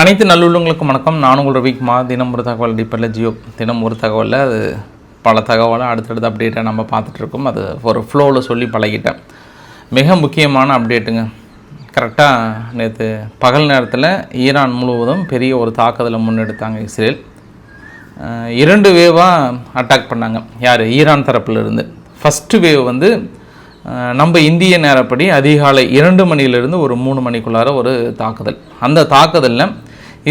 அனைத்து நல்லுள்ளங்களுக்கும் வணக்கம். நான் உங்கள் ரவிக்குமா தினம் ஒரு தகவல் டிப்பரில் ஜியோ. தினம் ஒரு தகவலில் அது பல தகவலை அடுத்தடுத்த அப்டேட்டை நம்ம பார்த்துட்ருக்கோம் அது ஒரு ஃப்ளோவில் சொல்லி பழகிட்டேன். மிக முக்கியமான அப்டேட்டுங்க கரெக்டாக நேற்று பகல் நேரத்தில் ஈரான் முழுவதும் பெரிய ஒரு தாக்குதலை முன்னெடுத்தாங்க இஸ்ரேல். இரண்டு வேவாக அட்டாக் பண்ணாங்க. யார்? ஈரான் தரப்பிலிருந்து ஃபஸ்ட்டு வேவ் வந்து நம்ம இந்திய நேரப்படி அதிகாலை இரண்டு மணியிலிருந்து ஒரு மூணு மணிக்குள்ளார ஒரு தாக்குதல். அந்த தாக்குதலில்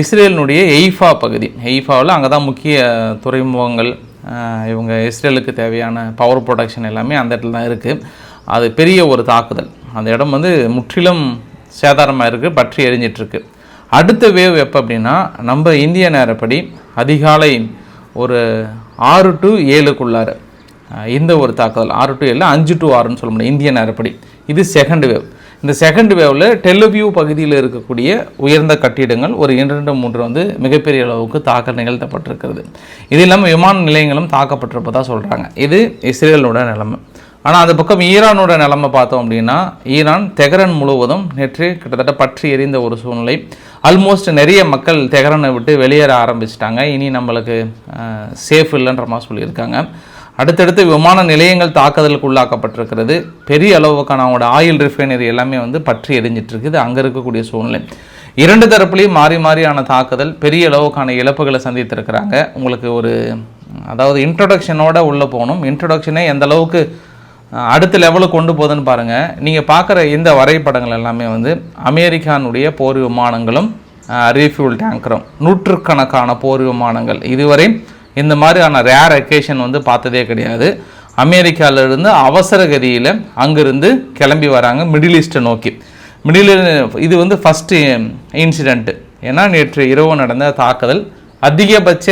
இஸ்ரேலினுடைய எய்ஃபா பகுதி. எய்ஃபாவில் அங்கே தான் முக்கிய துறைமுகங்கள் இவங்க இஸ்ரேலுக்கு தேவையான பவர் ப்ரொடக்ஷன் எல்லாமே அந்த இடத்துல தான் இருக்குது அது பெரிய ஒரு தாக்குதல். அந்த இடம் வந்து முற்றிலும் சேதாரமாக இருக்குது பற்றி எரிஞ்சிட்ருக்கு. அடுத்த வேவ் எப்போ அப்படின்னா நம்ம இந்திய நேரப்படி அதிகாலை ஒரு ஆறு டு ஏழுக்குள்ளார. இந்த ஒரு தாக்குதல்? ஆறு டு இல்லை அஞ்சு டு ஆறுன்னு சொல்ல முடியும். இந்திய நேரப்படி. இது செகண்ட் வேவ் இந்த செகண்ட் வேவில் டெலிவியூ பகுதியில் இருக்கக்கூடிய உயர்ந்த கட்டிடங்கள் ஒரு இரண்டு மூன்று வந்து மிகப்பெரிய அளவுக்கு தாக்கல் நிகழ்த்தப்பட்டிருக்கிறது. இது இல்லாமல் விமான நிலையங்களும் தாக்கப்பட்டிருப்பதாக சொல்கிறாங்க இது இஸ்ரேலோட நிலைமை. ஆனால் அது பக்கம் ஈரானோட நிலைமை பார்த்தோம் அப்படின்னா ஈரான் தெஹரன் முழுவதும் நேற்று கிட்டத்தட்ட பற்றி எறிந்த ஒரு சூழ்நிலை. ஆல்மோஸ்ட் நிறைய மக்கள் தெஹரனை விட்டு வெளியேற ஆரம்பிச்சிட்டாங்க. இனி நம்மளுக்கு சேஃப் இல்லைன்ற மாதிரி சொல்லியிருக்காங்க. அடுத்தடுத்து விமான நிலையங்கள் தாக்குதலுக்கு உள்ளாக்கப்பட்டிருக்கிறது. பெரிய அளவுக்கான அவங்களோட ஆயில் ரிஃபைனரி எல்லாமே வந்து பற்றி எரிஞ்சிட்டு இருக்குது அங்கே இருக்கக்கூடிய சூழ்நிலை. இரண்டு தரப்புலையும் மாறி மாறியான தாக்குதல். பெரிய அளவுக்கான இழப்புகளை சந்தித்திருக்கிறாங்க. உங்களுக்கு ஒரு அதாவது இன்ட்ரொடக்ஷனோட உள்ளே போகணும். இன்ட்ரொடக்ஷனே எந்த அளவுக்கு அடுத்த லெவலுக்கு கொண்டு போகுதுன்னு பாருங்கள் நீங்கள் பார்க்குற இந்த வரைபடங்கள் எல்லாமே வந்து அமெரிக்கானுடைய போர் விமானங்களும் ரீஃபியூல் டேங்கரும் நூற்றுக்கணக்கான போர் விமானங்கள். இதுவரை இந்த மாதிரியான ரேர் அக்கேஷன் வந்து பார்த்ததே கிடையாது. அமெரிக்காவிலிருந்து அவசர கதியில் அங்கிருந்து கிளம்பி வராங்க மிடில் ஈஸ்ட்டை நோக்கி. மிடில் இது வந்து ஃபஸ்ட்டு இன்சிடெண்ட்டு ஏன்னா நேற்று இரவு நடந்த தாக்குதல். அதிகபட்ச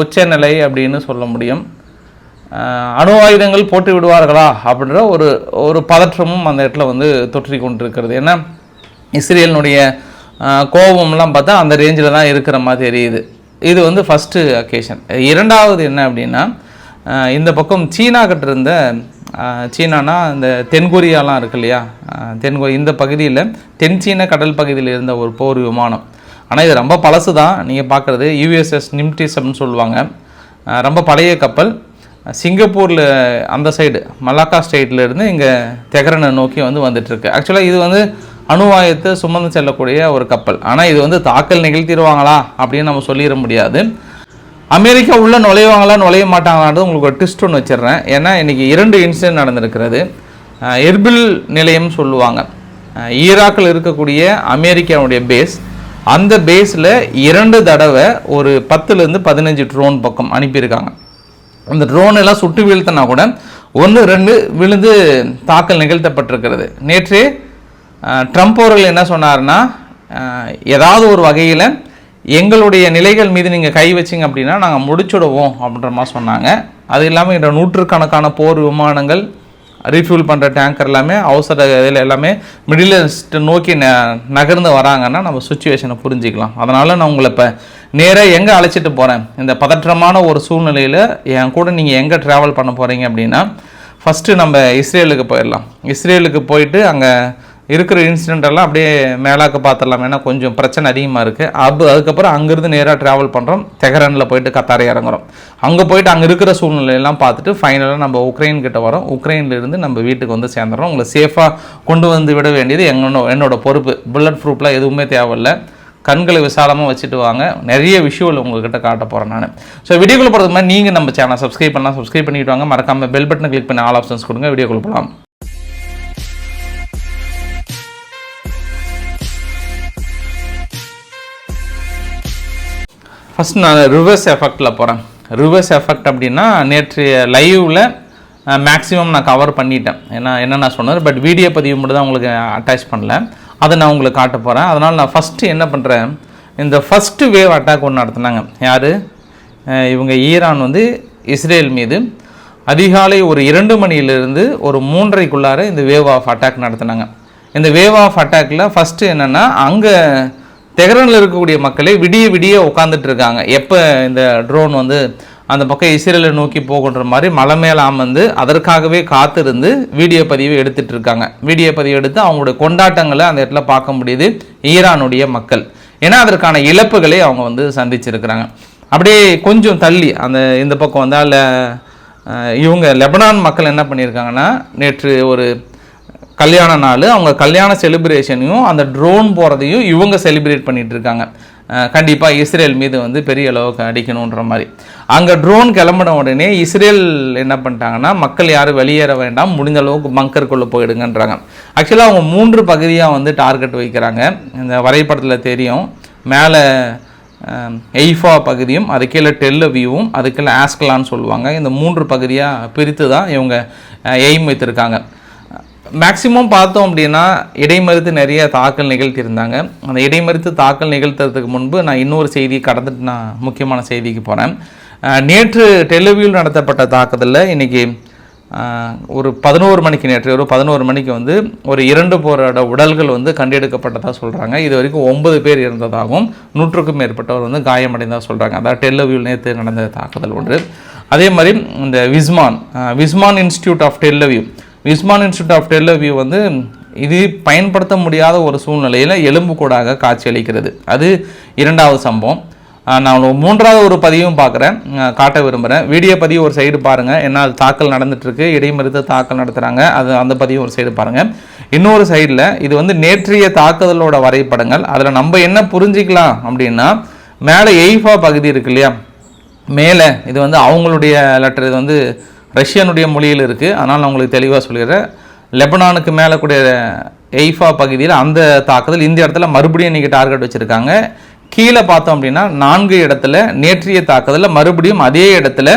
உச்சநிலை அப்படின்னு சொல்ல முடியும். அணு ஆயுதங்கள் போட்டு விடுவார்களா அப்படின்ற ஒரு ஒரு பதற்றமும் அந்த இடத்துல வந்து தொற்றி கொண்டிருக்கிறது. ஏன்னா இஸ்ரேலினுடைய கோபம்லாம் பார்த்தா அந்த ரேஞ்சில் தான் இருக்கிற மாதிரி தெரியுது. இது வந்து ஃபஸ்ட்டு அக்கேஷன் இரண்டாவது என்ன அப்படின்னா இந்த பக்கம் சீனா கிட்ட இருந்த சீனானா இந்த தென்கொரியாலாம் இருக்கு இல்லையா? ஆஹ் தென்கொ இந்த பகுதியில் தென் சீன கடல் பகுதியில் இருந்த ஒரு போர் விமானம். ஆனால் இது ரொம்ப பழசு தான் நீங்கள் பார்க்குறது யூஎஸ்எஸ் நிம்டிசம்னு சொல்லுவாங்க. ரொம்ப பழைய கப்பல். சிங்கப்பூரில் அந்த சைடு மலாக்கா ஸ்டேட்லேருந்து இங்கே தெஹரனை நோக்கி வந்து வந்துட்டுருக்கு ஆக்சுவலாக இது வந்து அணுவாயத்தை சுமந்து செல்லக்கூடிய ஒரு கப்பல். ஆனால் இது வந்து தாக்கல் நிகழ்த்திடுவாங்களா அப்படின்னு நம்ம சொல்லிட முடியாது. அமெரிக்கா உள்ளே நுழைவாங்களா நுழைய மாட்டாங்களான்றது உங்களுக்கு ஒரு ட்விஸ்ட் ஒன்று வச்சிடுறேன். ஏன்னா இன்றைக்கி இரண்டு இன்சிடென்ட் நடந்திருக்கிறது. எர்பில் நிலையம் சொல்லுவாங்க. ஈராக்கில் இருக்கக்கூடிய அமெரிக்காவுடைய பேஸ் அந்த பேஸில் இரண்டு தடவை ஒரு பத்துலேருந்து பதினஞ்சு ட்ரோன் பக்கம் அனுப்பியிருக்காங்க. அந்த ட்ரோன் எல்லாம் சுட்டு வீழ்த்தினா கூட ஒன்று ரெண்டு விழுந்து தாக்கல் நிகழ்த்தப்பட்டிருக்கிறது. நேற்று ட்ரம்ப் அவர்கள் என்ன சொன்னார்னா ஏதாவது ஒரு வகையில் எங்களுடைய நிலைகள் மீது நீங்கள் கை வச்சிங்க அப்படின்னா நாங்கள் முடிச்சுடுவோம் அப்படின்ற மாதிரி சொன்னாங்க. அது இல்லாமல் இந்த நூற்றுக்கணக்கான போர் விமானங்கள் ரீஃபியூல் பண்ணுற டேங்கர் எல்லாமே அவசர இதில் எல்லாமே மிடில் ஈஸ்ட் நோக்கி ந நகர்ந்து வராங்கன்னா நம்ம சுச்சுவேஷனை புரிஞ்சிக்கலாம். அதனால் நான் உங்களை இப்போ நேராக எங்கே அழைச்சிட்டு போகிறேன் இந்த பதற்றமான ஒரு சூழ்நிலையில் என் கூட நீங்கள் எங்கே ட்ராவல் பண்ண போகிறீங்க அப்படின்னா ஃபஸ்ட்டு நம்ம இஸ்ரேலுக்கு போயிடலாம். இஸ்ரேலுக்கு போயிட்டு அங்கே இருக்கிற இன்சிடென்ட் எல்லாம் அப்படியே மேலாக்க பார்த்துடலாம். ஏன்னா கொஞ்சம் பிரச்சனை அதிகமாக இருக்குது அப் அதுக்கப்புறம் அங்கேருந்து நேராக ட்ராவல் பண்ணுறோம் தெஹரனில் போயிட்டு கத்தாரை இறங்குறோம். அங்கே போயிட்டு அங்கே இருக்கிற சூழ்நிலையெல்லாம் பார்த்துட்டு ஃபைனலாக நம்ம உக்ரைன் கிட்ட வரோம். உக்ரைன்லேருந்து நம்ம வீட்டுக்கு வந்து சேர்ந்துடுறோம். உங்களை சேஃபாக கொண்டு வந்து விட வேண்டியது எங்களோட என்னோட பொறுப்பு. புல்லட் ப்ரூஃப்லாம் எதுவுமே தேவையில்லை. கண்களை விசாலமாக வச்சுட்டு வாங்க. நிறைய விஷுவல் உங்கள்கிட்ட காட்ட போகிறேன் நான். ஸோ வீடியோக்குள்ள போகிறதுக்கு மாதிரி நீங்கள் நம்ம சேனல் சப்ஸ்கிரைப் பண்ணலாம். சப்ஸ்கிரைப் பண்ணிட்டு வாங்க. மறக்காமல் பெல் பட்டனை கிளிக் பண்ணி ஆல் ஆப்ஷன்ஸ் கொடுங்க. வீடியோக்குள்ள போகலாம் ஃபஸ்ட் நான் ரிவர்ஸ் எஃபெக்டில் போகிறேன் ரிவர்ஸ் எஃபெக்ட் அப்படின்னா நேற்று லைவில் மேக்ஸிமம் நான் கவர் பண்ணிட்டேன். ஏன்னா என்ன நான் சொன்னது பட் வீடியோ பதிவு மட்டும் தான் உங்களுக்கு அட்டாச் பண்ணல. அதை நான் உங்களுக்கு காட்ட போகிறேன் அதனால் நான் ஃபஸ்ட்டு என்ன பண்ணுறேன் இந்த ஃபஸ்ட்டு வேவ் அட்டாக் ஒன்று நடத்துனாங்க. யார்? இவங்க ஈரான் வந்து இஸ்ரேல் மீது. அதிகாலை ஒரு இரண்டு மணியிலிருந்து ஒரு மூன்றரைக்குள்ளார இந்த வேவ் ஆஃப் அட்டாக் நடத்துனாங்க. இந்த வேவ் ஆஃப் அட்டாக்கில் ஃபஸ்ட்டு என்னென்னா அங்கே தெஹ்ரானில் இருக்கக்கூடிய மக்களே விடிய விடிய உட்காந்துட்டு இருக்காங்க. எப்போ இந்த ட்ரோன் வந்து அந்த பக்கம் இஸ்ரேலை நோக்கி போகுன்ற மாதிரி மலை மேலே அமர்ந்து அதற்காகவே காத்திருந்து வீடியோ பதிவு எடுத்துட்டு இருக்காங்க. வீடியோ பதிவு எடுத்து அவங்களுடைய கொண்டாட்டங்களை அந்த இடத்துல பார்க்க முடியுது. ஈரானுடைய மக்கள். ஏன்னா அதற்கான இழப்புகளை அவங்க வந்து சந்திச்சிருக்கிறாங்க. அப்படியே கொஞ்சம் தள்ளி அந்த இந்த பக்கம் வந்தால் இவங்க லெபனான் மக்கள் என்ன பண்ணியிருக்காங்கன்னா நேற்று ஒரு கல்யாண நாள் அவங்க கல்யாண செலிப்ரேஷனையும் அந்த ட்ரோன் போகிறதையும் இவங்க செலிப்ரேட் பண்ணிட்டு இருக்காங்க. கண்டிப்பாக இஸ்ரேல் மீது வந்து பெரிய அளவுக்கு அடிக்கணுன்ற மாதிரி. அங்கே ட்ரோன் கிளம்பின உடனே இஸ்ரேல் என்ன பண்ணிட்டாங்கன்னா மக்கள் யாரும் வெளியேற வேண்டாம் முடிஞ்ச அளவுக்கு பங்கருக்குள்ளே போயிடுங்கன்றாங்க. ஆக்சுவலாக அவங்க மூன்று பகுதியாக வந்து டார்கெட் வைக்கிறாங்க. இந்த வரைபடத்தில் தெரியும். மேலே எய்ஃபா பகுதியும் அது கீழே டெல்லவியூவும் அது கீழே ஆஸ்கலான்னு சொல்லுவாங்க. இந்த மூன்று பகுதியாக பிரித்து தான் இவங்க எய்ம் வைத்திருக்காங்க. மேக்சிமம் பார்த்தோம் அப்படின்னா இடைமறுத்து நிறைய தாக்கல் நிகழ்த்தியிருந்தாங்க. அந்த இடைமறுத்து தாக்கல் நிகழ்த்துறதுக்கு முன்பு நான் இன்னொரு செய்தி கடந்துட்டு நான் முக்கியமான செய்திக்கு போகிறேன் நேற்று டெலிவியூவில் நடத்தப்பட்ட தாக்குதலில் இன்றைக்கி ஒரு பதினோரு மணிக்கு நேற்று ஒரு பதினோரு மணிக்கு வந்து ஒரு இரண்டு போரோட உடல்கள் வந்து கண்டெடுக்கப்பட்டதாக சொல்கிறாங்க இது வரைக்கும் ஒன்பது பேர் இருந்ததாகவும் நூற்றுக்கும் மேற்பட்டவர் வந்து காயமடைந்ததாக சொல்கிறாங்க அதாவது டெல்லவியூல் நேற்று நடந்த தாக்குதல் ஒன்று. அதே மாதிரி இந்த Weizmann Weizmann institute of Tel Aviv Weizmann institute of Tel Aviv வந்து இது பயன்படுத்த முடியாத ஒரு சூழ்நிலையில் எலும்பு கூடாக காட்சியளிக்கிறது. அது இரண்டாவது சம்பவம். நான் மூன்றாவது ஒரு பதிவும் பார்க்குறேன். காட்ட விரும்புகிறேன் வீடியோ பதிவு ஒரு சைடு பாருங்கள் என்ன அது தாக்கல் நடந்துட்டுருக்கு. இடைமறித்து தாக்கல் நடத்துகிறாங்க அது அந்த பதிவு ஒரு சைடு பாருங்கள் இன்னொரு சைடில் இது வந்து நேற்றைய தாக்குதலோட வரைபடங்கள். அதில் நம்ம என்ன புரிஞ்சிக்கலாம் அப்படின்னா மேலே எய்ஃபா பகுதி இருக்கு இல்லையா? மேலே இது வந்து அவங்களுடைய லெட்டர் இது வந்து ரஷ்யனுடைய மொழியில் இருக்குது அதனால் நான் உங்களுக்கு தெளிவாக சொல்லிடுறேன். லெபனானுக்கு மேலே கூடிய எய்ஃபா பகுதியில் அந்த தாக்குதல் இந்த இடத்துல மறுபடியும் இன்றைக்கி டார்கெட் வச்சுருக்காங்க. கீழே பார்த்தோம் அப்படின்னா நான்கு இடத்துல நேற்றைய தாக்குதலில் மறுபடியும் அதே இடத்துல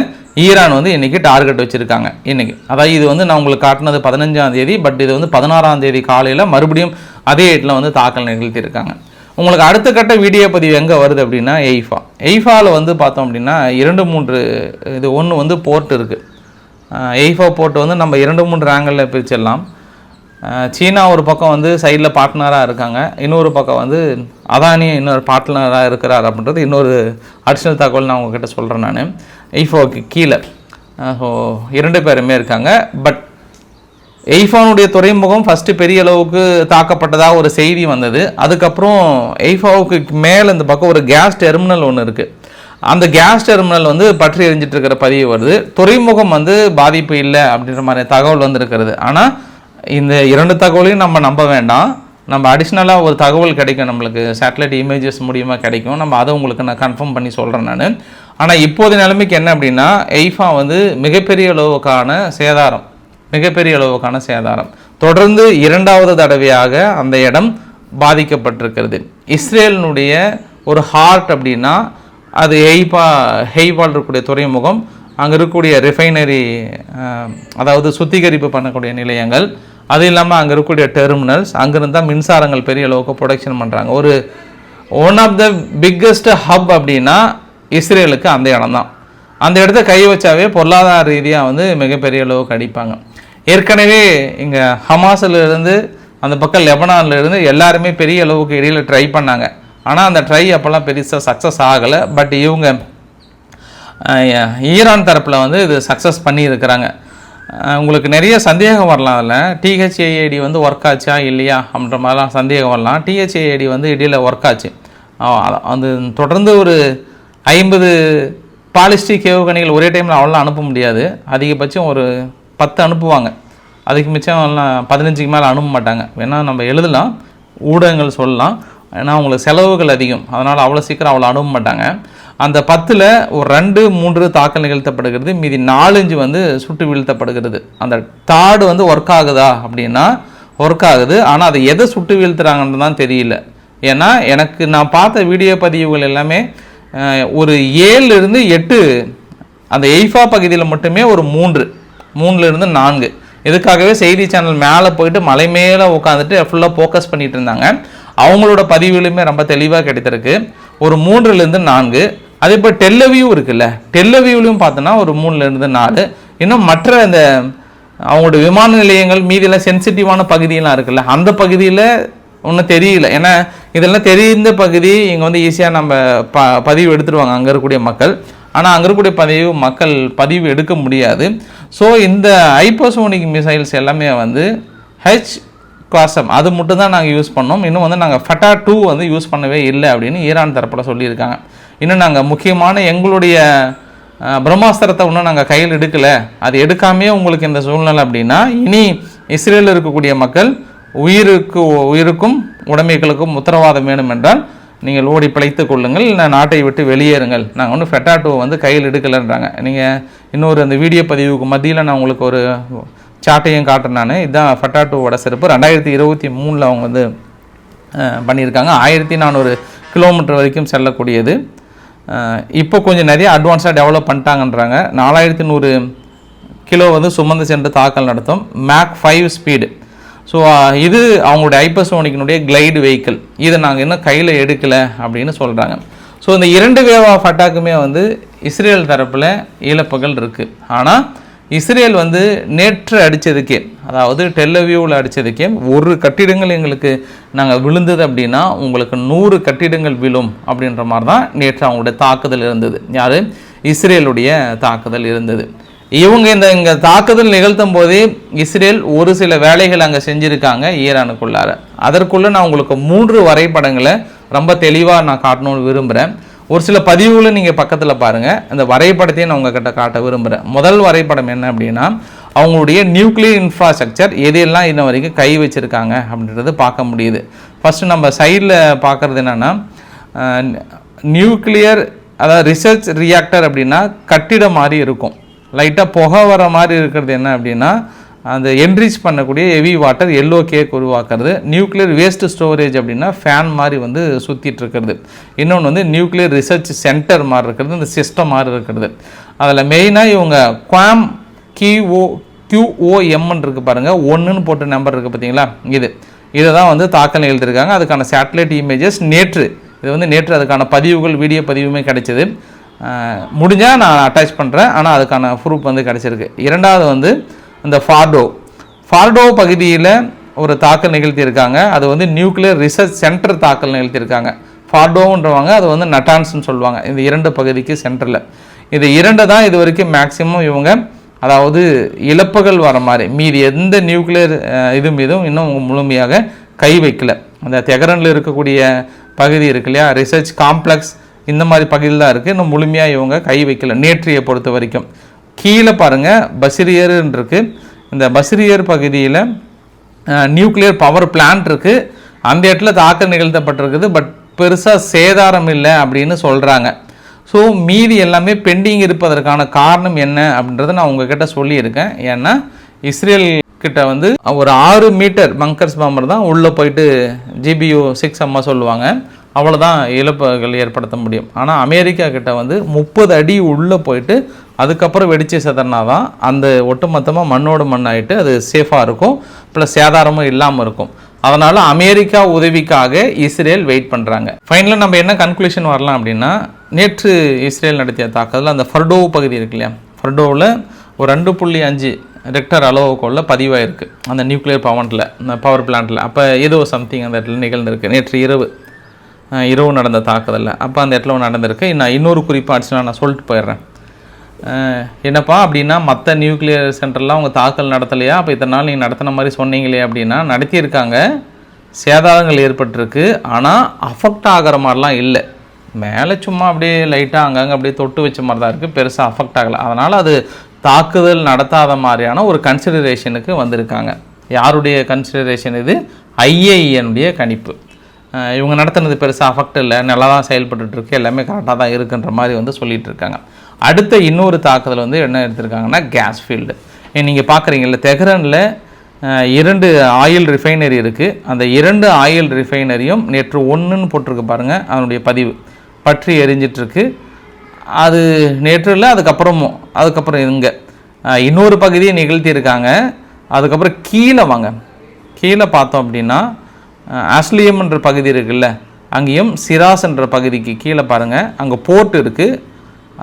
ஈரான் வந்து இன்றைக்கி டார்கெட் வச்சுருக்காங்க. இன்றைக்கி அதாவது இது வந்து நான் உங்களுக்கு காட்டினது பதினஞ்சாம் தேதி பட் இது வந்து பதினாறாம் தேதி காலையில் மறுபடியும் அதே இடத்துல வந்து தாக்கல் நிகழ்த்தியிருக்காங்க. உங்களுக்கு அடுத்த கட்ட வீடியோ பதிவு எங்கே வருது அப்படின்னா எய்ஃபா. எய்ஃபாவில் வந்து பார்த்தோம் அப்படின்னா இரண்டு மூன்று இது ஒன்று வந்து போர்ட் இருக்குது எய்ஃபோ போட்டு வந்து நம்ம இரண்டு மூன்று ஆங்கிளில் பிரிச்சிடலாம். சீனா ஒரு பக்கம் வந்து சைடில் பார்ட்னராக இருக்காங்க. இன்னொரு பக்கம் வந்து அதானி இன்னொரு பார்ட்னராக இருக்கிறார் அப்படின்றது இன்னொரு அடிஷ்னல் தகவல் நான் உங்ககிட்ட சொல்கிறேன் நான். எய்ஃபோக்கு கீழே. ஸோ இரண்டு பேருமே இருக்காங்க. பட் எய்ஃபானுடைய துறைமுகம் ஃபஸ்ட்டு பெரிய அளவுக்கு தாக்கப்பட்டதாக ஒரு செய்தி வந்தது. அதுக்கப்புறம் எய்ஃபாவுக்கு மேலே இந்த பக்கம் ஒரு கேஸ் டெர்மினல் ஒன்று இருக்குது அந்த கேஸ் டெர்மினல் வந்து பற்றி எரிஞ்சிட்டு இருக்கிற பதிவு வருது. துறைமுகம் வந்து பாதிப்பு இல்லை அப்படின்ற மாதிரி தகவல் வந்திருக்கிறது. ஆனால் இந்த இரண்டு தகவலையும் நம்ம நம்ப வேண்டாம். நம்ம அடிஷ்னலாக ஒரு தகவல் கிடைக்கும் நம்மளுக்கு. சேட்டலைட் இமேஜஸ் மூலியமாக கிடைக்கும். நம்ம அதை உங்களுக்கு நான் கன்ஃபார்ம் பண்ணி சொல்கிறேன் நான். ஆனால் இப்போது நிலைமைக்கு என்ன அப்படின்னா எய்ஃபா வந்து மிகப்பெரிய அளவுக்கான சேதாரம். மிகப்பெரிய அளவுக்கான சேதாரம். தொடர்ந்து இரண்டாவது தடவையாக அந்த இடம் பாதிக்கப்பட்டிருக்கிறது. இஸ்ரேலினுடைய ஒரு ஹார்ட் அப்படின்னா அது ஹெய்பா ஹெய்பால் இருக்கக்கூடிய துறைமுகம். அங்கே இருக்கக்கூடிய ரிஃபைனரி அதாவது சுத்திகரிப்பு பண்ணக்கூடிய நிலையங்கள். அது இல்லாமல் அங்கே இருக்கக்கூடிய டெர்மினல்ஸ் அங்கேருந்து தான் மின்சாரங்கள் பெரிய அளவுக்கு ப்ரொடக்ஷன் பண்ணுறாங்க ஒரு one of the biggest hub அப்படின்னா இஸ்ரேலுக்கு அந்த இடம் தான். அந்த இடத்த கை வச்சாவே பொருளாதார ரீதியாக வந்து மிகப்பெரிய அளவுக்கு அடிப்பாங்க. ஏற்கனவே இங்கே ஹமாஸிலிருந்து அந்த பக்கம் லெபனான்லேருந்து எல்லாருமே பெரிய அளவுக்கு இடையில் ட்ரை பண்ணாங்க. ஆனால் அந்த ட்ரை அப்போல்லாம் பெருசாக சக்ஸஸ் ஆகலை. பட் இவங்க ஈரான் தரப்பில் வந்து இது சக்ஸஸ் பண்ணியிருக்கிறாங்க. உங்களுக்கு நிறைய சந்தேகம் வரலாம் அதில். டிஹெச்ஏஐடி வந்து ஒர்க் ஆச்சா இல்லையா அப்படின்ற மாதிரிலாம் சந்தேகம் வரலாம். டிஹெச்ஏஐடி வந்து இடையில் ஒர்க் ஆச்சு. அது தொடர்ந்து ஒரு ஐம்பது பாலிஸ்டிக் ஏவுகணைகள் ஒரே டைமில் அவ்வளோ அனுப்ப முடியாது. அதிகபட்சம் ஒரு பத்து அனுப்புவாங்க. அதுக்கு மிச்சம் பதினஞ்சுக்கு மேலே அனுப்ப மாட்டாங்க. வேணால் நம்ம எழுதலாம் ஊடகங்கள் சொல்லலாம். ஏன்னா அவங்களுக்கு செலவுகள் அதிகம். அதனால் அவ்வளோ சீக்கிரம் அவ்வளோ அனுப்ப மாட்டாங்க. அந்த பத்தில் ஒரு ரெண்டு மூன்று தாக்கல் நிகழ்த்தப்படுகிறது. மீதி நாலஞ்சு வந்து சுட்டு வீழ்த்தப்படுகிறது. அந்த தாடு வந்து ஒர்க் ஆகுதா அப்படின்னா ஒர்க் ஆகுது. ஆனால் அதை எதை சுட்டு வீழ்த்துறாங்கன்னு தான் தெரியல. ஏன்னா எனக்கு நான் பார்த்த வீடியோ பதிவுகள் எல்லாமே ஒரு ஏழுலேருந்து எட்டு அந்த எய்ஃபா பகுதியில் மட்டுமே ஒரு மூன்று மூணுலேருந்து நான்கு. இதுக்காகவே செய்தி சேனல் மேலே போயிட்டு மலை மேலே உட்காந்துட்டு ஃபுல்லாக ஃபோக்கஸ் பண்ணிகிட்டு இருந்தாங்க. அவங்களோட பதிவுகளுமே ரொம்ப தெளிவாக கிடைத்திருக்கு. ஒரு மூன்றுலேருந்து நான்கு. அதே போல் டெல்லவியூ இருக்குல்ல டெல்லவியூலையும் பார்த்தோன்னா ஒரு மூணுலேருந்து நாலு. இன்னும் மற்ற இந்த அவங்களோட விமான நிலையங்கள் மீதியெல்லாம் சென்சிட்டிவான பகுதியெல்லாம் இருக்குல்ல அந்த பகுதியில் ஒன்றும் தெரியல. ஏன்னா இதெல்லாம் தெரிந்த பகுதி இங்கே வந்து ஈஸியாக நம்ம ப பதிவு எடுத்துருவாங்க அங்கே இருக்கக்கூடிய மக்கள். ஆனால் அங்கே இருக்கக்கூடிய பதிவு மக்கள் பதிவு எடுக்க முடியாது. ஸோ இந்த ஹைப்போசோனிக் மிசைல்ஸ் எல்லாமே வந்து ஹெச் குவாசம் அது மட்டும் தான் நாங்கள் யூஸ் பண்ணோம். இன்னும் வந்து நாங்கள் ஃபட்டா டூ வந்து யூஸ் பண்ணவே இல்லை அப்படின்னு ஈரான் தரப்பில் சொல்லியிருக்காங்க. இன்னும் நாங்கள் முக்கியமான எங்களுடைய பிரம்மாஸ்திரத்தை இன்னும் நாங்கள் கையில் எடுக்கலை. அது எடுக்காமே உங்களுக்கு இந்த சூழ்நிலை அப்படின்னா இனி இஸ்ரேலில் இருக்கக்கூடிய மக்கள் உயிருக்கு உயிருக்கும் உடைமைகளுக்கும் உத்தரவாதம் வேணும் என்றால் நீங்கள் ஓடி பிழைத்துக் கொள்ளுங்கள். இல்லை நாட்டை விட்டு வெளியேறுங்கள். நாங்கள் ஒன்றும் ஃபெட்டாட்டோவை வந்து கையில் எடுக்கலைன்றாங்க. நீங்கள் இன்னொரு அந்த வீடியோ பதிவுக்கு மத்தியில் நான் உங்களுக்கு ஒரு சாட்டையும் காட்டுறேன் நான். இதுதான் ஃபெட்டாட்டோவோட சிறப்பு. ரெண்டாயிரத்தி இருபத்தி மூணில் அவங்க வந்து பண்ணியிருக்காங்க. ஆயிரத்தி நானூறு கிலோமீட்டர் வரைக்கும் செல்லக்கூடியது. இப்போ கொஞ்சம் நிறைய அட்வான்ஸாக டெவலப் பண்ணிட்டாங்கன்றாங்க. நாலாயிரத்தி நூறு கிலோ வந்து சுமந்து சென்று தாக்கல் நடத்தும். மேக் ஃபைவ் ஸ்பீடு ஸோ இது அவங்களுடைய ஹைப்பர்சோனிக்கினுடைய கிளைடு வெஹிக்கிள் இதை நாங்கள் இன்னும் கையில் எடுக்கலை அப்படின்னு சொல்கிறாங்க ஸோ இந்த இரண்டு வேவ் ஆஃப் அட்டாக்குமே வந்து இஸ்ரேல் தரப்பில் இழப்புகள் இருக்குது ஆனால் இஸ்ரேல் வந்து நேற்று அடித்ததுக்கே அதாவது டெல்லவியூவில் அடித்ததுக்கே ஒரு கட்டிடங்கள் எங்களுக்கு நாங்கள் விழுந்தது அப்படின்னா உங்களுக்கு நூறு கட்டிடங்கள் விழும் அப்படின்ற மாதிரி தான் நேற்று அவங்களுடைய தாக்குதல் இருந்தது. யார்? இஸ்ரேலுடைய தாக்குதல் இருந்தது. இவங்க இந்த இங்கே தாக்குதல் நிகழ்த்தும் போதே இஸ்ரேல் ஒரு சில வேலைகள் அங்கே செஞ்சுருக்காங்க ஈரானுக்குள்ளார. அதற்குள்ளே நான் உங்களுக்கு மூன்று வரைபடங்களை ரொம்ப தெளிவாக நான் காட்டணும்னு விரும்புகிறேன் ஒரு சில பதிவுகளை நீங்கள் பக்கத்தில் பாருங்கள் அந்த வரைபடத்தையும் நான் உங்ககிட்ட காட்ட விரும்புகிறேன் முதல் வரைபடம் என்ன அப்படின்னா அவங்களுடைய நியூக்ளியர் இன்ஃப்ராஸ்ட்ரக்சர் எதையெல்லாம் இன்ன வரைக்கும் கை வச்சுருக்காங்க அப்படின்றது பார்க்க முடியுது. ஃபஸ்ட்டு நம்ம சைடில் பார்க்குறது என்னென்னா நியூக்ளியர் அதாவது ரிசர்ச் ரியாக்டர் அப்படின்னா கட்டிடம் மாதிரி இருக்கும். லைட்டாக புகை வர மாதிரி இருக்கிறது என்ன அப்படின்னா அந்த என்ரிச் பண்ணக்கூடிய ஹெவி வாட்டர் எல்லோ கேக் உருவாக்குறது நியூக்ளியர் வேஸ்ட் ஸ்டோரேஜ் அப்படின்னா ஃபேன் மாதிரி வந்து சுற்றிட்டு இருக்கிறது. இன்னொன்று வந்து நியூக்ளியர் ரிசர்ச் சென்டர் மாதிரி இருக்கிறது இந்த சிஸ்டம் மாதிரி இருக்கிறது. அதில் மெயினாக இவங்க குவாம் கிஓ கியூஓஎம்னு இருக்குது பாருங்கள் ஒன்றுன்னு போட்ட நம்பர் இருக்குது பார்த்தீங்களா இது. இதை தான் வந்து தாக்கல் எழுதியிருக்காங்க. அதுக்கான சேட்டலைட் இமேஜஸ் நேற்று. இது வந்து நேற்று அதுக்கான பதிவுகள் வீடியோ பதிவுமே கிடைச்சிது. முடிஞ்சால் நான் அட்டாச் பண்ணுறேன் ஆனால் அதுக்கான ப்ரூஃப் வந்து கிடச்சிருக்கு. இரண்டாவது வந்து இந்த ஃபார்டோ. ஃபார்டோ பகுதியில் ஒரு தாக்கல் நிகழ்த்தியிருக்காங்க. அது வந்து நியூக்ளியர் ரிசர்ச் சென்டர் தாக்கல் நிகழ்த்தியிருக்காங்க. ஃபார்டோன்றவாங்க அது வந்து நட்டான்ஸ்னு சொல்லுவாங்க. இந்த இரண்டு பகுதிக்கு சென்டரில். இது இரண்டு தான் இது வரைக்கும் மேக்சிமம் இவங்க அதாவது இழப்புகள் வர மாதிரி. மீதி எந்த நியூக்ளியர் இது மீதும் இன்னும் முழுமையாக கை வைக்கல. அந்த தெகரனில் இருக்கக்கூடிய பகுதி இருக்கு இல்லையா? ரிசர்ச் காம்ப்ளெக்ஸ் இந்த மாதிரி பகுதியில் தான் இருக்குது இன்னும் முழுமையாக இவங்க கை வைக்கல. நேற்றியை பொறுத்த வரைக்கும். கீழே பாருங்கள் பசிரியர்ன்னு இருக்குது இந்த பசிரியர் பகுதியில் நியூக்ளியர் பவர் பிளான்ட் இருக்குது அந்த இடத்துல தாக்கம் நிகழ்த்தப்பட்டிருக்குது பட் பெருசாக சேதாரம் இல்லை அப்படின்னு சொல்கிறாங்க ஸோ மீதி எல்லாமே பெண்டிங் இருப்பதற்கான காரணம் என்ன அப்படின்றத நான் உங்ககிட்ட சொல்லியிருக்கேன். ஏன்னா இஸ்ரேல் கிட்ட வந்து ஒரு ஆறு மீட்டர் பங்கர்ஸ் பாம்பர் தான் உள்ளே போயிட்டு ஜிபியூ சிக்ஸ் அம்மா சொல்லுவாங்க. அவ்வளோதான் இழப்புகள் ஏற்படுத்த முடியும். ஆனால் அமெரிக்கா கிட்ட வந்து முப்பது அடி உள்ளே போயிட்டு அதுக்கப்புறம் வெடிச்சு செதறினா தான் அந்த ஒட்டுமொத்தமாக மண்ணோடு மண்ணாயிட்டு அது சேஃபாக இருக்கும். ப்ளஸ் சேதாரமும் இல்லாமல் இருக்கும். அதனால் அமெரிக்கா உதவிக்காக இஸ்ரேல் வெயிட் பண்ணுறாங்க ஃபைனலாக நம்ம என்ன கன்க்ளூஷன் வரலாம் அப்படின்னா நேற்று இஸ்ரேல் நடத்திய தாக்குதல் அந்த ஃபர்டோ பகுதி இருக்கு இல்லையா? ஃபர்டோவில் ஒரு ரெண்டு புள்ளி அஞ்சு ரெக்டர் அளவுக்குள்ள பதிவாயிருக்கு. அந்த நியூக்ளியர் பவனில் அந்த பவர் பிளான்ட்டில் அப்போ ஏதோ சம்திங் அந்த இடத்துல நிகழ்ந்திருக்கு. நேற்று இரவு. இரவு நடந்த தாக்குதலில். அப்போ அந்த இடத்துல நடந்திருக்கு. நான் இன்னொரு குறிப்பாக அடிச்சுனா நான் சொல்லிட்டு போயிடுறேன். என்னப்பா அப்படின்னா மற்ற நியூக்ளியர் சென்டர்லாம் அவங்க தாக்கல் நடத்தலையா? அப்போ இத்தனை நாள் நீங்கள் நடத்தின மாதிரி சொன்னீங்களே அப்படின்னா நடத்தியிருக்காங்க. சேதாரங்கள் ஏற்பட்டிருக்கு. ஆனால் அஃபெக்ட் ஆகிற மாதிரிலாம் இல்லை. மேலே சும்மா அப்படியே லைட்டாக அங்கங்கே அப்படியே தொட்டு வச்ச மாதிரி தான் இருக்குது பெருசாக அஃபெக்ட் ஆகலை. அதனால் அது தாக்குதல் நடத்தாத மாதிரியான ஒரு கன்சிடரேஷனுக்கு வந்திருக்காங்க. யாருடைய கன்சிடரேஷன் இது? ஐஏஇனுடைய கணிப்பு. இவங்க நடத்துனது பெருசாக அஃபெக்ட் இல்லை. நல்லா தான் செயல்பட்டுருக்கு எல்லாமே கரெக்டாக தான் இருக்குன்ற மாதிரி வந்து சொல்லிகிட்டு இருக்காங்க. அடுத்த இன்னொரு தாக்குதல் வந்து என்ன எடுத்திருக்காங்கன்னா கேஸ் ஃபீல்டு நீங்கள் பார்க்குறீங்கல்ல தெஹ்ரனில் இரண்டு ஆயில் ரிஃபைனரி இருக்குது அந்த இரண்டு ஆயில் ரிஃபைனரியும் நேற்று ஒன்றுன்னு போட்டிருக்கு பாருங்கள் அதனுடைய பதிவு. பற்றி எரிஞ்சிட்ருக்கு. அது நேற்று இல்லை அதுக்கப்புறமும் அதுக்கப்புறம் இங்கே. இன்னொரு பகுதியை நிகழ்த்தியிருக்காங்க. அதுக்கப்புறம் கீழே வாங்க. கீழே பார்த்தோம் அப்படின்னா அஸ்லியம் என்ற பகுதி இருக்குல்ல அங்கேயும் சிராஸ் என்ற பகுதிக்கு கீழே பாருங்கள் அங்கே போர்ட் இருக்குது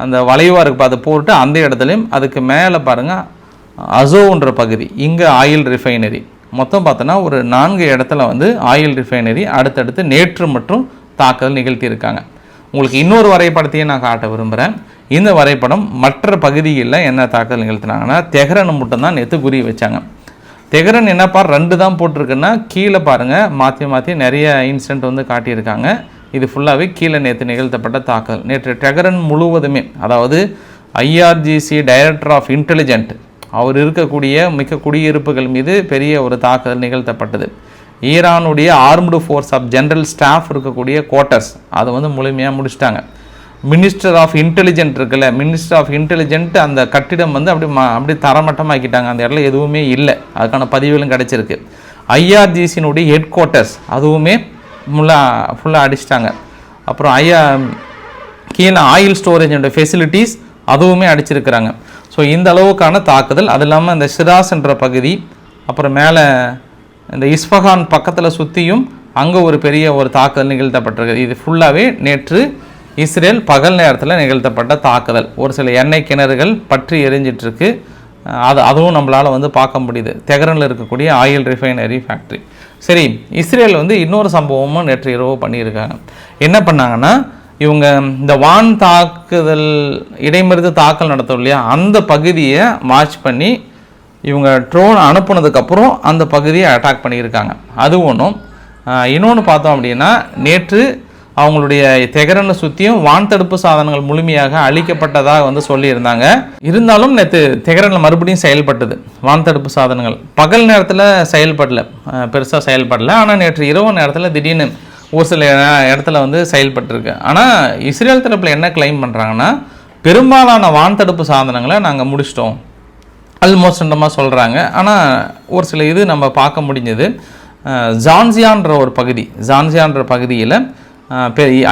அந்த வளைவாக இருக்குது அது போர்ட்டு அந்த இடத்துலையும் அதுக்கு மேலே பாருங்கள் அசோன்ற பகுதி. இங்கே ஆயில் ரிஃபைனரி மொத்தம் பார்த்தோன்னா ஒரு நான்கு இடத்துல வந்து ஆயில் ரிஃபைனரி அடுத்தடுத்து நேற்று மற்றும் தாக்குதல் நிகழ்த்தியிருக்காங்க. உங்களுக்கு இன்னொரு வரைபடத்தையும் நான் காட்ட விரும்புகிறேன் இந்த வரைபடம் மற்ற பகுதிகளில் என்ன தாக்குதல் நிகழ்த்தினாங்கன்னா தெஹ்ரான் மட்டும்தான் நேற்று குறி வச்சாங்க. தெஹரன் என்னப்பா ரெண்டு தான் போட்டிருக்குன்னா கீழே பாருங்கள் மாற்றி மாற்றி நிறைய இன்சிடென்ட் வந்து காட்டியிருக்காங்க. இது ஃபுல்லாகவே கீழே நேற்று நிகழ்த்தப்பட்ட தாக்குதல் நேற்று டெகரன் முழுவதுமே அதாவது ஐஆர்ஜிசி டைரக்டர் ஆஃப் இன்டெலிஜென்ட் அவர் இருக்கக்கூடிய மிக்க குடியிருப்புகள் மீது பெரிய ஒரு தாக்குதல் நிகழ்த்தப்பட்டது. ஈரானுடைய armed force of general staff இருக்கக்கூடிய குவார்ட்டர்ஸ் அதை வந்து முழுமையாக முடிச்சிட்டாங்க. மினிஸ்டர் ஆஃப் இன்டெலிஜென்ட் இருக்குல்ல மினிஸ்டர் ஆஃப் இன்டெலிஜென்ட் அந்த கட்டிடம் வந்து அப்படி மா அப்படி தரமட்டமாக்கிட்டாங்க. அந்த இடத்துல எதுவுமே இல்லை. அதுக்கான பதிவுகளும் கிடச்சிருக்கு. ஐஆர்ஜிசினுடைய ஹெட் குவார்ட்டர்ஸ் அதுவுமே ஃபுல்லாக ஃபுல்லாக அடிச்சிட்டாங்க. அப்புறம் ஐயா கீழே ஆயில் ஸ்டோரேஜோட ஃபெசிலிட்டிஸ் அதுவுமே அடிச்சிருக்கிறாங்க. ஸோ இந்த அளவுக்கான தாக்குதல். அது இல்லாமல் இந்த சிராஸ் என்ற பகுதி அப்புறம் மேலே இந்த இஸ்ஃபகான் பக்கத்தில் சுற்றியும் அங்கே ஒரு பெரிய ஒரு தாக்குதல் நிகழ்த்தப்பட்டிருக்கு இது ஃபுல்லாகவே நேற்று இஸ்ரேல் பகல் நேரத்தில் நிகழ்த்தப்பட்ட தாக்குதல். ஒரு சில எண்ணெய் கிணறுகள் பற்றி எரிஞ்சிட்ருக்கு அது அதுவும் நம்மளால் வந்து பார்க்க முடியுது. தெகரனில் இருக்கக்கூடிய ஆயில் ரிஃபைனரி ஃபேக்ட்ரி. சரி இஸ்ரேல் வந்து இன்னொரு சம்பவமும் நேற்று இரவு பண்ணியிருக்காங்க. என்ன பண்ணாங்கன்னா இவங்க இந்த வான் தாக்குதல் இடைமறித்து தாக்கல் நடத்தும் இல்லையா? அந்த பகுதியை மார்ச் பண்ணி இவங்க ட்ரோன் அனுப்புனதுக்கப்புறம் அந்த பகுதியை அட்டாக் பண்ணியிருக்காங்க. அது ஒன்றும் இன்னொன்று பார்த்தோம் அப்படின்னா நேற்று அவங்களுடைய தெகரனை சுற்றியும் வான் தடுப்பு சாதனங்கள் முழுமையாக அழிக்கப்பட்டதாக வந்து சொல்லியிருந்தாங்க. இருந்தாலும் நேற்று தெகரனில் மறுபடியும் செயல்பட்டது. வான் தடுப்பு சாதனங்கள். பகல் நேரத்தில் செயல்படல. பெருசாக செயல்படல. ஆனால் நேற்று இரவு நேரத்தில் திடீர்னு ஒரு சில இடத்துல வந்து செயல்பட்டுருக்கு. ஆனால் இஸ்ரேல் தரப்பில் என்ன கிளைம் பண்ணுறாங்கன்னா பெரும்பாலான வான் தடுப்பு சாதனங்களை நாங்கள் முடிச்சிட்டோம். அல்மோஸ்டமாக சொல்கிறாங்க ஆனால் ஒரு சில இது நம்ம பார்க்க முடிஞ்சது. ஜான்சியான்ற ஒரு பகுதி ஜான்சியான்ற பகுதியில்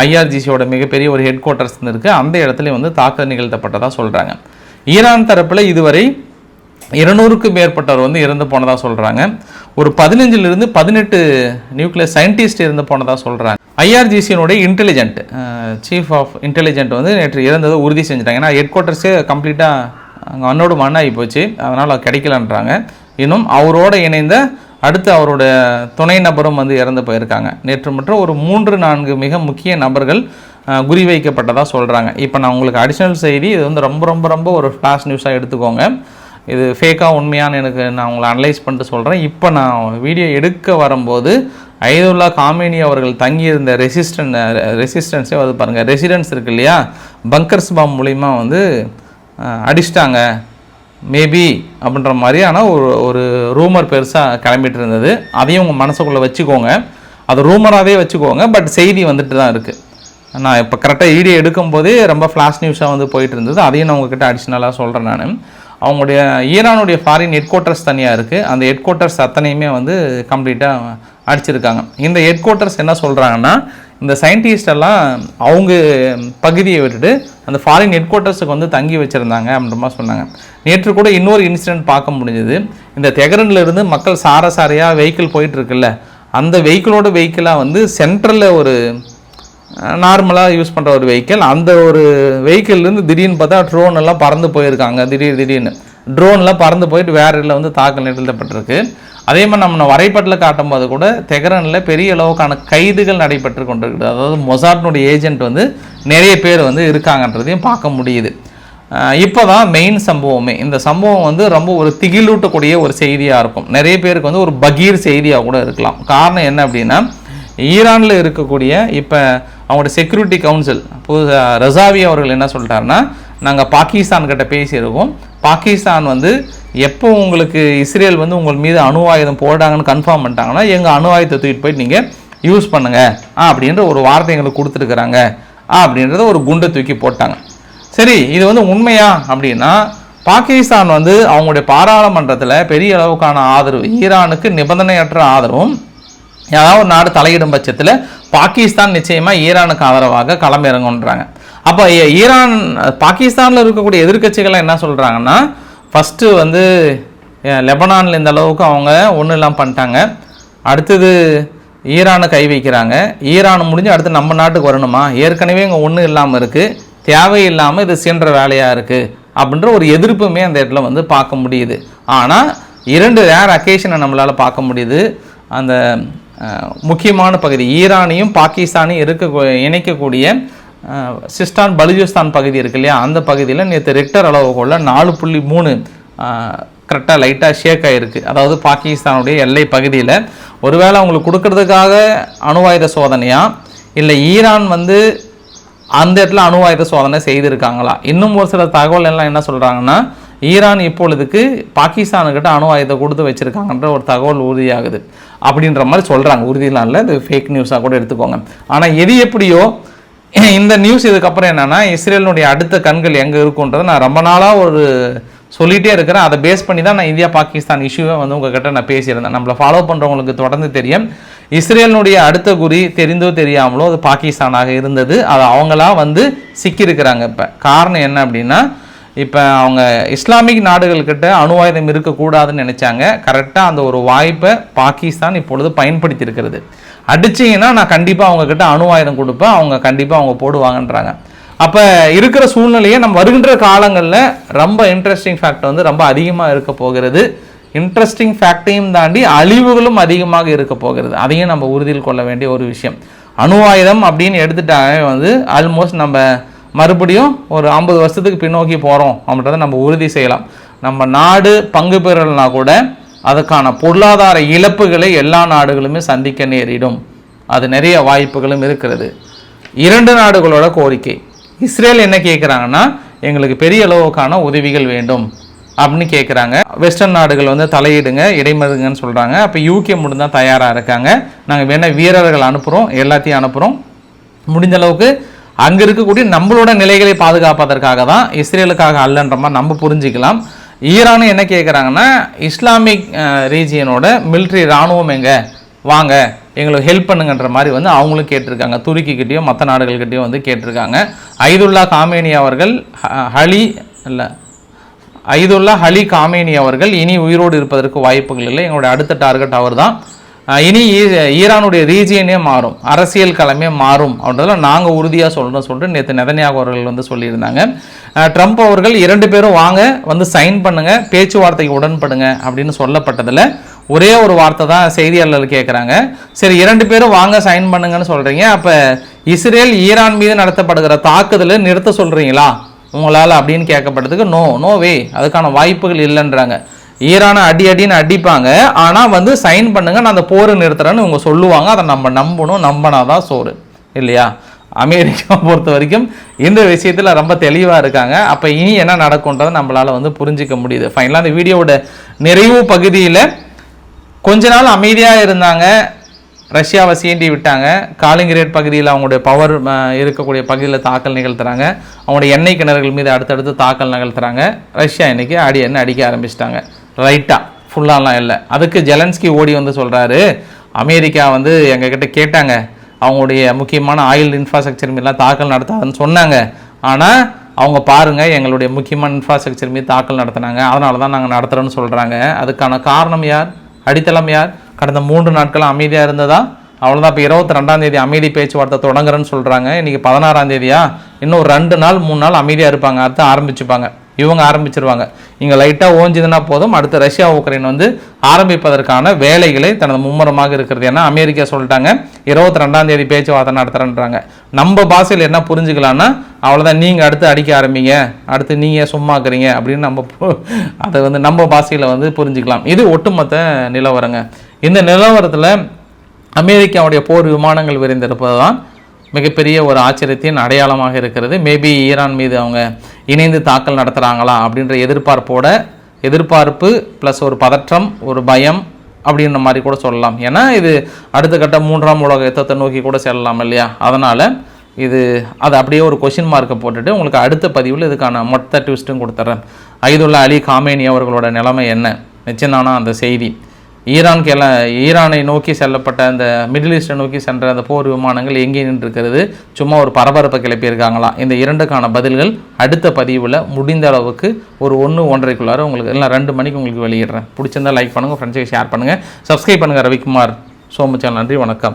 ஐஆர்ஜிசியோட மிகப்பெரிய ஒரு ஹெட் குவார்ட்டர்ஸ் இருக்குது அந்த இடத்துல வந்து தாக்குதல் நிகழ்த்தப்பட்டதாக சொல்கிறாங்க ஈரான் தரப்பில் இதுவரை இருநூறுக்கு மேற்பட்டவர் வந்து இறந்து போனதாக சொல்கிறாங்க ஒரு பதினஞ்சிலிருந்து பதினெட்டு நியூக்ளியர் சயின்டிஸ்ட் இறந்து போனதாக சொல்கிறாங்க ஐஆர்ஜிசியினுடைய இன்டெலிஜென்ட் சீஃப் ஆஃப் இன்டெலிஜென்ட் வந்து நேற்று இறந்ததை உறுதி செஞ்சுட்டாங்க. ஏன்னா ஹெட் குவார்ட்டர்ஸே கம்ப்ளீட்டாக அங்கே மண்ணோடு மண்ணாகி போச்சு. அதனால் கிடைக்கலன்றாங்க. இன்னும் அவரோடு இணைந்த அடுத்து அவரோட துணை நபரும் வந்து இறந்து போயிருக்காங்க. நேற்று மற்றும் ஒரு மூன்று நான்கு மிக முக்கிய நபர்கள் குறிவைக்கப்பட்டதாக சொல்கிறாங்க இப்போ நான் உங்களுக்கு அடிஷ்னல் செய்தி இது வந்து ரொம்ப ரொம்ப ரொம்ப ஒரு ஃப்ளாஷ் நியூஸாக எடுத்துக்கோங்க. இது ஃபேக்காக உண்மையான்னு எனக்கு நான் உங்களை அனலைஸ் பண்ணிட்டு சொல்கிறேன் இப்போ நான் வீடியோ எடுக்க வரும்போது ஐதுல்லா காமினி அவர்கள் தங்கியிருந்த ரெசிஸ்டன் ரெசிஸ்டன்ஸே வந்து பாருங்கள் ரெசிடென்ஸ் இருக்கு இல்லையா? பங்கர்ஸ் பாம் மூலிமா வந்து அடிச்சிட்டாங்க. மேபி அப்படின்ற மாதிரியான ஒரு ஒரு ரூமர் பெருசாக கிளம்பிட்டு இருந்தது அதையும் உங்கள் மனசுக்குள்ளே வச்சுக்கோங்க. அது ரூமராகவே வச்சுக்கோங்க. பட் செய்தி வந்துட்டு தான் இருக்குது நான் இப்போ கரெக்டாக வீடியோ எடுக்கும்போதே ரொம்ப ஃப்ளாஷ் நியூஸாக வந்து போயிட்டு இருந்தது அதையும் நான் உங்ககிட்ட அடிஷ்னலாக சொல்கிறேன் நான். அவங்களுடைய ஈரானுடைய ஃபாரின் ஹெட் குவார்ட்டர்ஸ் தனியாக இருக்குது அந்த ஹெட் குவார்ட்டர்ஸ் அத்தனையுமே வந்து கம்ப்ளீட்டாக அடிச்சிருக்காங்க. இந்த ஹெட் குவார்ட்டர்ஸ் என்ன சொல்கிறாங்கன்னா இந்த சயின்டிஸ்டெல்லாம் அவங்க பகுதியை விட்டுட்டு அந்த ஃபாரின் ஹெட் குவார்ட்டர்ஸுக்கு வந்து தங்கி வச்சுருந்தாங்க அப்படின்ற மாதிரி சொன்னாங்க. நேற்று கூட இன்னொரு இன்சிடென்ட் பார்க்க முடிஞ்சது. இந்த தெகரன்லேருந்து இருந்து மக்கள் சாரசாரியாக வெஹிக்கிள் போயிட்டுருக்குல்ல அந்த வெஹிக்கிளோட வெஹிக்கிளாக வந்து சென்ட்ரலில் ஒரு நார்மலாக யூஸ் பண்ணுற ஒரு வெஹிக்கிள் அந்த ஒரு வெஹிக்கிள்லேருந்து திடீர்னு பார்த்தா ட்ரோன் எல்லாம் பறந்து போயிருக்காங்க திடீர் திடீர்னு. ட்ரோனில் பறந்து போயிட்டு வேறு இதில் வந்து தாக்கல் நிகழ்த்தப்பட்டிருக்கு. அதே மாதிரி நம்ம வரைபட்டில் காட்டும் போது கூட தெகரனில் பெரிய அளவுக்கான கைதுகள் நடைபெற்று கொண்டிருக்குது. அதாவது மொசாட்னுடைய ஏஜென்ட் வந்து நிறைய பேர் வந்து இருக்காங்கன்றதையும் பார்க்க முடியுது. இப்போ தான் மெயின் சம்பவமே. இந்த சம்பவம் வந்து ரொம்ப ஒரு திகிலூட்டக்கூடிய ஒரு செய்தியாக இருக்கும். நிறைய பேருக்கு வந்து ஒரு பகீர் செய்தியாக கூட இருக்கலாம். காரணம் என்ன அப்படின்னா ஈரானில் இருக்கக்கூடிய இப்போ அவங்களோட செக்யூரிட்டி கவுன்சில் புது ரசாவி அவர்கள் என்ன சொல்லிட்டாருன்னா நாங்கள் பாகிஸ்தான் கிட்ட பேசியிருக்கோம். பாகிஸ்தான் வந்து எப்போ உங்களுக்கு இஸ்ரேல் வந்து உங்கள் மீது அணு ஆயுதம் போடாங்கன்னு கன்ஃபார்ம் பண்ணிட்டாங்கன்னா எங்கள் அணு ஆயுதத்தை தூக்கிட்டு போயிட்டு நீங்கள் யூஸ் பண்ணுங்கள் அப்படின்ற ஒரு வார்த்தை எங்களுக்கு கொடுத்துருக்குறாங்க. அப்படின்றத ஒரு குண்டை தூக்கி போட்டாங்க. சரி இது வந்து உண்மையா அப்படின்னா பாகிஸ்தான் வந்து அவங்களுடைய பாராளுமன்றத்தில் பெரிய அளவுக்கான ஆதரவு ஈரானுக்கு நிபந்தனையற்ற ஆதரவும் ஏதாவது ஒரு நாடு தலையிடும் பட்சத்தில் பாகிஸ்தான் நிச்சயமாக ஈரானுக்கு ஆதரவாக களமிறங்குன்றாங்க அப்போ ஈரான் பாகிஸ்தானில் இருக்கக்கூடிய எதிர்கட்சிகள் என்ன சொல்கிறாங்கன்னா ஃபஸ்ட்டு வந்து லெபனானில் இந்த அளவுக்கு அவங்க ஒன்றும் இல்லாமல் பண்ணிட்டாங்க. அடுத்தது ஈரானை கை வைக்கிறாங்க. ஈரான் முடிஞ்சு அடுத்து நம்ம நாட்டுக்கு வரணுமா? ஏற்கனவே இங்கே ஒன்றும் இல்லாமல் இருக்குது தேவையில்லாமல் இது சீன்ற வேலையாக இருக்குது அப்படின்ற ஒரு எதிர்ப்புமே அந்த இடத்துல வந்து பார்க்க முடியுது. ஆனால் இரண்டு ரேர் அக்கேஷனை நம்மளால் பார்க்க முடியுது. அந்த முக்கியமான பகுதி ஈரானையும் பாகிஸ்தானையும் இருக்க இணைக்கக்கூடிய சிஸ்டான் பலுஜிஸ்தான் பகுதி இருக்கு இல்லையா? அந்த பகுதியில் நேற்று ரெக்டர் அளவுக்குள்ள நாலு புள்ளி மூணு கரெக்டாக லைட்டாக ஷேக் ஆகிருக்கு அதாவது பாகிஸ்தானுடைய எல்லை பகுதியில். ஒருவேளை அவங்களுக்கு கொடுக்கறதுக்காக அணுவாயுத சோதனையாக சோதனையா? இல்லை ஈரான் வந்து அந்த இடத்துல அணுவாயுத சோதனை செய்திருக்காங்களா? இன்னும் ஒரு சில தகவல் எல்லாம் என்ன சொல்கிறாங்கன்னா ஈரான் இப்பொழுதுக்கு பாகிஸ்தானுக்கிட்ட அணு ஆயுதத்தை கொடுத்து வச்சிருக்காங்கன்ற ஒரு தகவல் உறுதியாகுது. அப்படின்ற மாதிரி சொல்கிறாங்க உறுதியெலாம் இல்லை இது ஃபேக் நியூஸாக கூட எடுத்துக்கோங்க. ஆனால் எது எப்படியோ இந்த நியூஸ் இதுக்கப்புறம் என்னன்னா இஸ்ரேலினுடைய அடுத்த கண்கள் எங்கே இருக்குன்றதை நான் ரொம்ப நாளாக ஒரு சொல்லிகிட்டே இருக்கிறேன். அதை பேஸ் பண்ணி தான் நான் இந்தியா பாகிஸ்தான் இஷ்யூவை வந்து உங்ககிட்ட நான் பேசியிருந்தேன். நம்மளை ஃபாலோ பண்ணுறவங்களுக்கு தொடர்ந்து தெரியும். இஸ்ரேலினுடைய அடுத்த குறி தெரிந்தோ தெரியாமலோ அது பாகிஸ்தானாக இருந்தது. அது அவங்களா வந்து சிக்கியிருக்கிறாங்க இப்போ. காரணம் என்ன அப்படின்னா இப்போ அவங்க இஸ்லாமிக் நாடுகள்கிட்ட அணு ஆயுதம் இருக்கக்கூடாதுன்னு நினச்சாங்க. கரெக்டாக அந்த ஒரு வாய்ப்பை பாகிஸ்தான் இப்பொழுது பயன்படுத்தியிருக்கிறது. அடிச்சிங்கன்னா நான் கண்டிப்பாக அவங்கக்கிட்ட அணு ஆயுதம் கொடுப்பேன். அவங்க கண்டிப்பாக அவங்க போடுவாங்கன்றாங்க. அப்போ இருக்கிற சூழ்நிலையை நம்ம வருகின்ற காலங்களில் ரொம்ப இன்ட்ரெஸ்டிங் ஃபேக்ட் வந்து ரொம்ப அதிகமாக இருக்க போகிறது. இன்ட்ரெஸ்டிங் ஃபேக்டையும் தாண்டி அழிவுகளும் அதிகமாக இருக்க போகிறது. அதையும் நம்ம உறுதியில் கொள்ள வேண்டிய ஒரு விஷயம். அணு ஆயுதம் அப்படின்னு எடுத்துட்டாவே வந்து ஆல்மோஸ்ட் நம்ம மறுபடியும் ஒரு ஐம்பது வருஷத்துக்கு பின்னோக்கி போகிறோம் அப்படின்றத நம்ம உறுதி செய்யலாம். நம்ம நாடு பங்கு பெறலைனா கூட அதுக்கான பொருளாதார இழப்புகளை எல்லா நாடுகளுமே சந்திக்க நேரிடும். அது நிறைய வாய்ப்புகளும் இருக்கிறது. இரண்டு நாடுகளோட கோரிக்கை. இஸ்ரேல் என்ன கேட்குறாங்கன்னா எங்களுக்கு பெரிய அளவுக்கான உதவிகள் வேண்டும் அப்படின்னு கேட்குறாங்க வெஸ்டர்ன் நாடுகள் வந்து தலையிடுங்க இடைமருங்கன்னு சொல்கிறாங்க அப்போ யூகே மட்டும்தான் தயாராக இருக்காங்க. நாங்கள் வேணால் வீரர்கள் அனுப்புகிறோம் எல்லாத்தையும் அனுப்புகிறோம் முடிஞ்ச அளவுக்கு அங்கே இருக்கக்கூடிய நம்மளோட நிலைகளை பாதுகாப்பதற்காக தான் இஸ்ரேலுக்காக அல்லன்ற மாதிரி நம்ம புரிஞ்சுக்கலாம். ஈரானு என்ன கேட்குறாங்கன்னா இஸ்லாமிக் ரீஜியனோட மிலிட்ரி இராணுவம் எங்கே? வாங்க எங்களுக்கு ஹெல்ப் பண்ணுங்கன்ற மாதிரி வந்து அவங்களும் கேட்டிருக்காங்க. துருக்கிக்கிட்டேயும் மற்ற நாடுகள்கிட்டயும் வந்து கேட்டிருக்காங்க. ஐதுல்லா காமேனி அவர்கள் ஹ- ஹலி இல்லை ஐதுல்லா ஹலி காமேனி அவர்கள் இனி உயிரோடு இருப்பதற்கு வாய்ப்புகள் இல்லை. எங்களுடைய அடுத்த டார்கெட் அவர் தான் இனி ஈ- ஈரானுடைய ரீஜியனே மாறும். அரசியல் களமே மாறும் அப்படின்றதுல நாங்கள் உறுதியாக சொல்கிறோம் சொல்லிட்டு நேற்று நெதன்யாக அவர்கள் வந்து சொல்லியிருந்தாங்க. ட்ரம்ப் அவர்கள் இரண்டு பேரும் வாங்க வந்து சைன் பண்ணுங்கள் பேச்சுவார்த்தைக்கு உடன்படுங்க அப்படின்னு சொல்லப்பட்டதில் ஒரே ஒரு வார்த்தை தான் செய்தியாளர்கள் கேட்குறாங்க சரி இரண்டு பேரும் வாங்க சைன் பண்ணுங்கன்னு சொல்கிறீங்க அப்போ இஸ்ரேல் ஈரான் மீது நடத்தப்படுகிற தாக்குதலை நிறுத்த சொல்கிறீங்களா உங்களால் அப்படின்னு கேட்கப்பட்டதுக்கு நோ நோ வே அதுக்கான வாய்ப்புகள் இல்லைன்றாங்க. ஈரானை அடி அடின்னு அடிப்பாங்க. ஆனால் வந்து சைன் பண்ணுங்க நான் அந்த போரை நிறுத்துறேன்னு இவங்க சொல்லுவாங்க. அதை நம்ம நம்பணும் நம்பினாதான் சோறு. இல்லையா? அமெரிக்கா பொறுத்த வரைக்கும் இந்த விஷயத்தில் ரொம்ப தெளிவாக இருக்காங்க. அப்போ இனி என்ன நடக்கும்ன்றதை நம்மளால் வந்து புரிஞ்சிக்க முடியுது. ஃபைனலாக அந்த வீடியோவோட நிறைவு பகுதியில் கொஞ்ச நாள் அமைதியாக இருந்தாங்க. ரஷ்யாவை சீண்டி விட்டாங்க. காலிங்கிரேட் பகுதியில் அவங்களுடைய பவர் இருக்கக்கூடிய பகுதியில் தாக்கல் நிகழ்த்துறாங்க. அவங்களுடைய எண்ணெய் கிணறுகள் மீது அடுத்தடுத்து தாக்கல் நிகழ்த்துறாங்க. ரஷ்யா இன்னைக்கு அடி எண்ணெய் அடிக்க ஆரம்பிச்சிட்டாங்க. ரைட்டாக ஃபுல்லாலாம் இல்லை. அதுக்கு ஜெலன்ஸ்கி ஓடி வந்து சொல்கிறாரு அமெரிக்கா வந்து எங்ககிட்ட கேட்டாங்க அவங்களுடைய முக்கியமான ஆயில் இன்ஃப்ராஸ்ட்ரக்சர் மீதெல்லாம் தாக்கல் நடத்தாதுன்னு சொன்னாங்க. ஆனால் அவங்க பாருங்கள் எங்களுடைய முக்கியமான இன்ஃப்ராஸ்ட்ரக்சர் மீது தாக்கல் நடத்தினாங்க. அதனால தான் நாங்கள் நடத்துகிறோன்னு சொல்கிறாங்க அதுக்கான காரணம் யார்? அடித்தளம் யார்? கடந்த மூன்று நாட்கள் அமைதியாக இருந்ததா? அவ்வளோதான் இப்போ இருபத்தி ரெண்டாம் தேதி அமைதி பேச்சுவார்த்தை தொடங்குறேன்னு சொல்கிறாங்க இன்றைக்கி பதினாறாம் தேதியா? இன்னும் ஒரு ரெண்டு நாள் மூணு நாள் அமைதியாக இருப்பாங்க. அடுத்து ஆரம்பிச்சுப்பாங்க. இவங்க ஆரம்பிச்சிருவாங்க. இங்கே லைட்டாக ஓஞ்சுதுன்னா போதும். அடுத்து ரஷ்யா உக்ரைன் வந்து ஆரம்பிப்பதற்கான வேலைகளை தனது மும்முரமாக இருக்கிறது ஏன்னா அமெரிக்கா சொல்லிட்டாங்க. இருபத்தி ரெண்டாம் தேதி பேச்சுவார்த்தை நடத்துகிறேன்றாங்க நம்ம பாஷையில் என்ன புரிஞ்சுக்கலான்னா அவ்வளோதான் நீங்கள் அடுத்து அடிக்க ஆரம்பிங்க. அடுத்து நீங்கள் சும்மா இருக்கிறீங்க அப்படின்னு நம்ம அதை வந்து நம்ம பாஷையில் வந்து புரிஞ்சுக்கலாம். இது ஒட்டுமொத்த நிலவரங்க. இந்த நிலவரத்தில் அமெரிக்காவுடைய போர் விமானங்கள் விரைந்திருப்பது தான் மிகப்பெரிய ஒரு ஆச்சரியத்தின் அடையாளமாக இருக்கிறது. மேபி ஈரான் மீது அவங்க இணைந்து தாக்கல் நடத்துகிறாங்களா அப்படின்ற எதிர்பார்ப்போட எதிர்பார்ப்பு ப்ளஸ் ஒரு பதற்றம் ஒரு பயம் அப்படின்ற மாதிரி கூட சொல்லலாம். ஏன்னா இது அடுத்த கட்ட மூன்றாம் உலக யுத்தத்தை நோக்கி கூட செல்லலாம் இல்லையா? அதனால் இது அது அப்படியே ஒரு கொஷின் மார்க்கை போட்டுட்டு உங்களுக்கு அடுத்த பதிவில் இதுக்கான மொத்த ட்விஸ்ட்டும் கொடுத்துட்றேன் ஐதுல்லா அலி காமேனி அவர்களோட நிலைமை என்ன? நிச்சயம் அந்த செய்தி. ஈரான் கிள ஈரானை நோக்கி செல்லப்பட்ட அந்த மிடில் ஈஸ்டை நோக்கி சென்ற அந்த போர் விமானங்கள் எங்கே நின்றுருக்கிறது? சும்மா ஒரு பரபரப்பை கிளப்பியிருக்காங்களா? இந்த இரண்டுக்கான பதில்கள் அடுத்த பதிவில் முடிந்த அளவுக்கு ஒரு ஒன்று ஒன்றரைக்குள்ளார உங்களுக்கு இல்லை ரெண்டு மணிக்கு உங்களுக்கு வெளியிடுறேன். பிடிச்சிருந்தா லைக் பண்ணுங்கள் ஃப்ரெண்ட்ஸுக்கு ஷேர் பண்ணுங்கள் சப்ஸ்கிரைப் பண்ணுங்கள் ரவிக்குமார். ஸோ சேனல் நன்றி வணக்கம்.